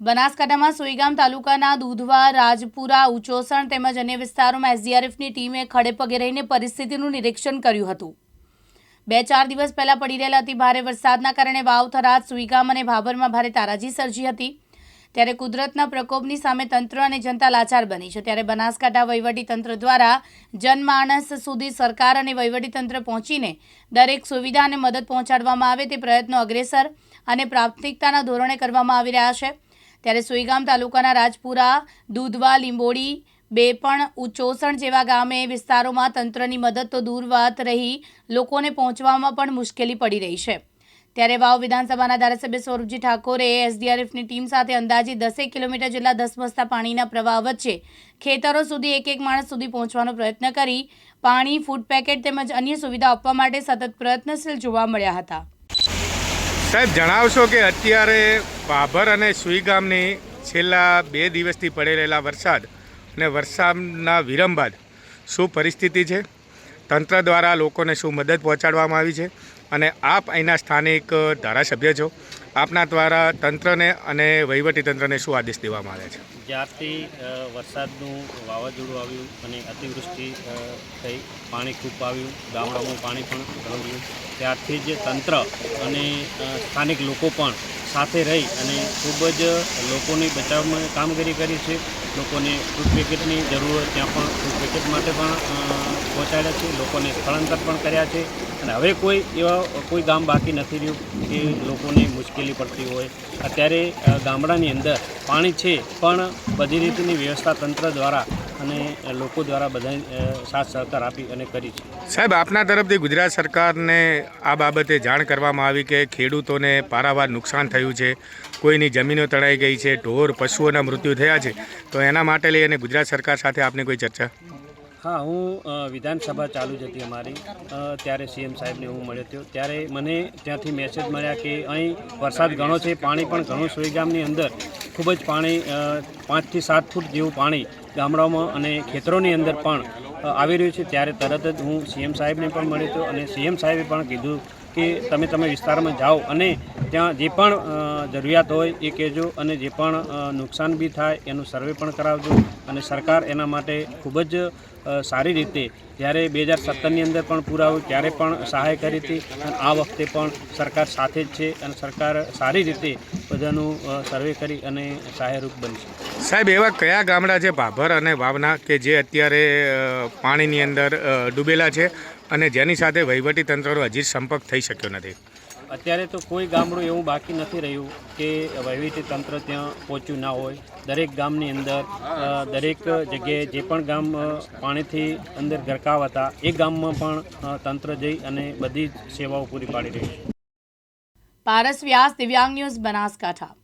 બનાસકાંઠામાં સુઈગામ તાલુકાના દૂધવા, રાજપુરા, ઉચોસણ તેમજ અન્ય વિસ્તારોમાં એસડીઆરએફની ટીમે ખડેપગે રહીને પરિસ્થિતિનું નિરીક્ષણ કર્યું હતું. બે ચાર દિવસ પહેલાં પડી રહેલા અતિ ભારે વરસાદના કારણે વાવ થરાદ, સુઈગામ અને ભાભરમાં ભારે તારાજી સર્જી હતી. ત્યારે કુદરતના પ્રકોપની સામે તંત્ર અને જનતા લાચાર બની છે. ત્યારે બનાસકાંઠા વહીવટી તંત્ર દ્વારા જનમાણસ સુધી સરકાર અને વહીવટી તંત્ર પહોંચીને દરેક સુવિધા અને મદદ પહોંચાડવામાં આવે તે પ્રયત્નો અગ્રેસર અને પ્રાથમિકતાના ધોરણે કરવામાં આવી રહ્યા છે. ત્યારે સુઈગામ તાલુકાના રાજપુરા, દૂધવા, લીંબોડી, બેપણ, ઉચોસણ જેવા ગામે વિસ્તારોમાં તંત્રની મદદ તો દૂર વાત રહી, લોકોને પહોંચવામાં પણ મુશ્કેલી પડી રહી છે. ત્યારે વાવ વિધાનસભાના ધારાસભ્ય સ્વરૂપજી ઠાકોરે એસડીઆરએફની ટીમ સાથે અંદાજે દસેક કિલોમીટર જેટલા દસ બસ્તા પાણીના પ્રવાહ વચ્ચે ખેતરો સુધી એક એક માણસ સુધી પહોંચવાનો પ્રયત્ન કરી, પાણી ફૂડ પેકેટ તેમજ અન્ય સુવિધા આપવા માટે સતત પ્રયત્નશીલ જોવા મળ્યા હતા. સાહેબ, જણાવશો કે અત્યારે બાભર અને સુઈ ગામની છેલ્લા બે દિવસથી પડી રહેલા વરસાદ અને વરસાદના વિરમ બાદ શું પરિસ્થિતિ છે? તંત્ર દ્વારા લોકોને શું મદદ પહોંચાડવામાં આવી છે? અને આપ અહીંના સ્થાનિક ધારાસભ્ય છો. આપના દ્વારા તંત્રને અને વહીવટી તંત્રને શું આદેશ દેવામાં આવ્યા છે? જ્યારથી વરસાદનું વાવાઝોડું આવ્યું અને અતિવૃષ્ટિ થઈ, પાણી ખૂબ આવ્યું, ગામડામાં પાણી પણ ગયું ત્યારથી જ તંત્ર અને સ્થાનિક લોકો પણ સાથે રહી અને ખૂબ જ લોકોની બચાવમાં કામગીરી કરી છે. લોકોને ફૂડ પેકેટની જરૂર ત્યાં પણ ફૂડ પેકેટ માટે પણ પહોંચાડ્યા છે. લોકોને સ્થળાંતર પણ કર્યા છે. અને હવે કોઈ એવા કોઈ ગામ બાકી નથી રહ્યું કે લોકોને મુશ્કેલી પડતી હોય. અત્યારે ગામડાની અંદર પાણી છે, પણ બધી રીતની વ્યવસ્થા તંત્ર દ્વારા અને લોકો દ્વારા બધા સાથ સહકાર આપી અને કરી છે. સાહેબ, આપના તરફથી ગુજરાત સરકારને આ બાબતે જાણ કરવામાં આવી કે ખેડૂતોને પારાવાર નુકસાન થયું છે, કોઈની જમીનો તળાઈ ગઈ છે, ઢોર, પશુઓના મૃત્યુ થયા છે. તો એના માટે લઈ અને ગુજરાત સરકાર સાથે આપની કોઈ ચર્ચા? હા, હું વિધાનસભા ચાલુ જ હતી અમારી. ત્યારે સીએમ સાહેબને હું મળ્યો હતો. ત્યારે મને ત્યાંથી મેસેજ મળ્યા કે અહીં વરસાદ ઘણો છે, પાણી પણ ઘણું સોઈ ગામની અંદર. ખૂબ જ પાણી પાંચથી સાત ફૂટ જેવું પાણી ગામડાઓમાં અને ખેતરોની અંદર પણ આવી રહ્યું છે. ત્યારે તરત જ હું સીએમ સાહેબને પણ મળ્યો હતો અને સીએમ સાહેબે પણ કીધું કે તમે તમે વિસ્તારમાં જાઓ અને ત્યાં જે પણ જરૂરિયાત હોય એ કહેજો અને જે પણ નુકસાન બી થાય એનું સર્વે પણ કરાવજો અને સરકાર એના માટે ખૂબ જ સારી રીતે જ્યારે બે હજાર સત્તરની અંદર પણ પૂરા આવ્યું ત્યારે પણ સહાય કરી હતી અને આ વખતે પણ સરકાર સાથે જ છે અને સરકાર સારી રીતે બધાનું સર્વે કરી અને સહાયરૂપ બનશે. સાહેબ, એવા કયા ગામડા છે ભાભર અને વાવના કે જે અત્યારે પાણીની અંદર ડૂબેલા છે અને જેની સાથે વહીવટી તંત્રનો હજી સંપર્ક થઈ શક્યો નથી? અત્યારે તો કોઈ ગામડું એવું બાકી નથી રહ્યું કે વહીવટી તંત્ર ત્યાં પહોંચ્યું ના હોય. દરેક ગામની અંદર દરેક જગ્યાએ જે પણ ગામ પાણીથી અંદર ગરકાવ હતા, એ ગામમાં પણ તંત્ર જઈ અને બધી સેવાઓ પૂરી પાડી રહી છે. પારસ વ્યાસ દિવ્યાંગ ન્યૂઝ બનાસકાંઠા.